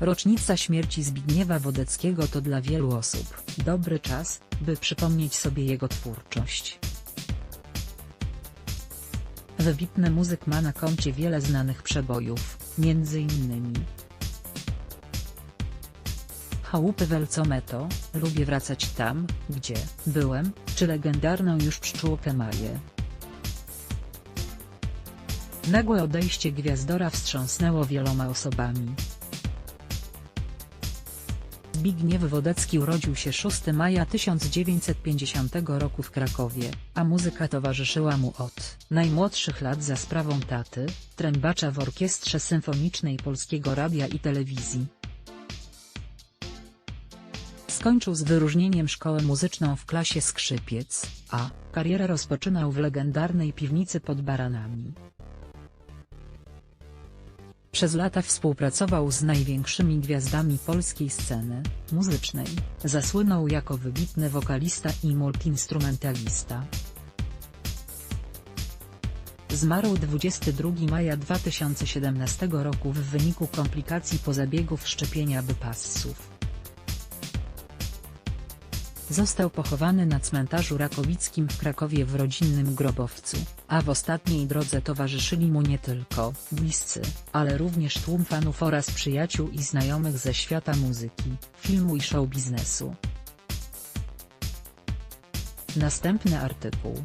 Rocznica śmierci Zbigniewa Wodeckiego to dla wielu osób dobry czas, by przypomnieć sobie jego twórczość. Wybitny muzyk ma na koncie wiele znanych przebojów, innymi Chałupy Welcometo, lubię wracać tam, gdzie byłem, czy legendarną już pszczółkę Maję. Nagłe odejście Gwiazdora wstrząsnęło wieloma osobami. Zbigniew Wodecki urodził się 6 maja 1950 roku w Krakowie, a muzyka towarzyszyła mu od najmłodszych lat za sprawą taty, trębacza w Orkiestrze Symfonicznej Polskiego Radia i Telewizji. Skończył z wyróżnieniem szkołę muzyczną w klasie skrzypiec, a karierę rozpoczynał w legendarnej piwnicy pod Baranami. Przez lata współpracował z największymi gwiazdami polskiej sceny muzycznej, zasłynął jako wybitny wokalista i multiinstrumentalista. Zmarł 22 maja 2017 roku w wyniku komplikacji po zabiegu wszczepienia bypassów. Został pochowany na cmentarzu Rakowickim w Krakowie w rodzinnym grobowcu, a w ostatniej drodze towarzyszyli mu nie tylko bliscy, ale również tłum fanów oraz przyjaciół i znajomych ze świata muzyki, filmu i show biznesu. Następny artykuł.